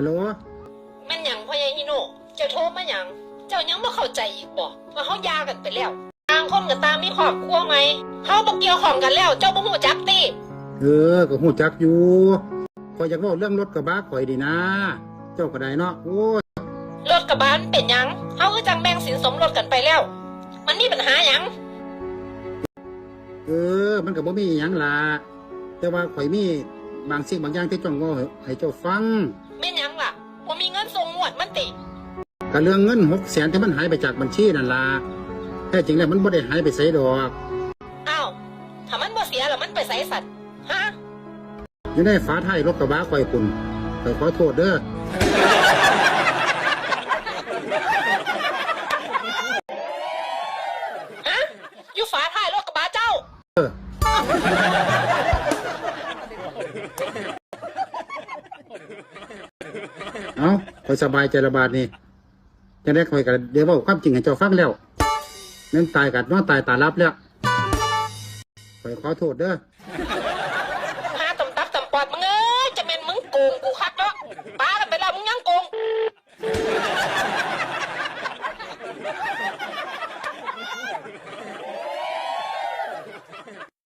ลโหลแม่นหยังพ่อใหญ่ฮิโนเจ้าโทรมาหยัง เจ้ายังบ่เข้าใจอีกบ่ว่าเฮาหย่ากันไปแล้วต่างคนก็ต่างมีครอบครัวไหมเฮาบ่เกี่ยวข้องกันแล้ว เจ้าบ่ฮู้จักติเออก็หูจักอยู่คอยอยากเว่าเรื่องรถกระบะข่อยดีนะ เจ้าก็ได้เนาะโอ้ยรถกระบะมันเป็นหยังเฮาคือจังแบ่งสินสมรสกันไปแล้ว มันมีปัญหาหยังเออ มันก็บ่มีหยังล่ะแต่ว่าข่อยมีบางสิ่งบางอย่างที่จ้องเว่าให้เจ้าฟัง วดมันติก็เรื่องเงินหกแสนที่มันหายไปจากบัญชีนั่นล่ะแท้จริงแล้วมันบ่ได้หายไปไสดอก อ้าวถ้ามันบ่เสียแล้วมันไปไสสัตว์ฮะอยู่ในฝาท้ายรถกระบะข่อยปุ่นข่อยขอโทษเด้อ ฮะอยู่ฝาท้ายรถกระบะเจ้า เออ เอา คอยสบายใจระบาดนี่จะได้คอยกันเดี๋ยวว่าความจริงให้เจ้าฟังแล้วนั่นตายกันนองตายตาลับแล้วคอยขอโทษเด้อหาตำตับตำปอดมึงเอ้ยจะเป็นมึงโกงกูคัดเนาะ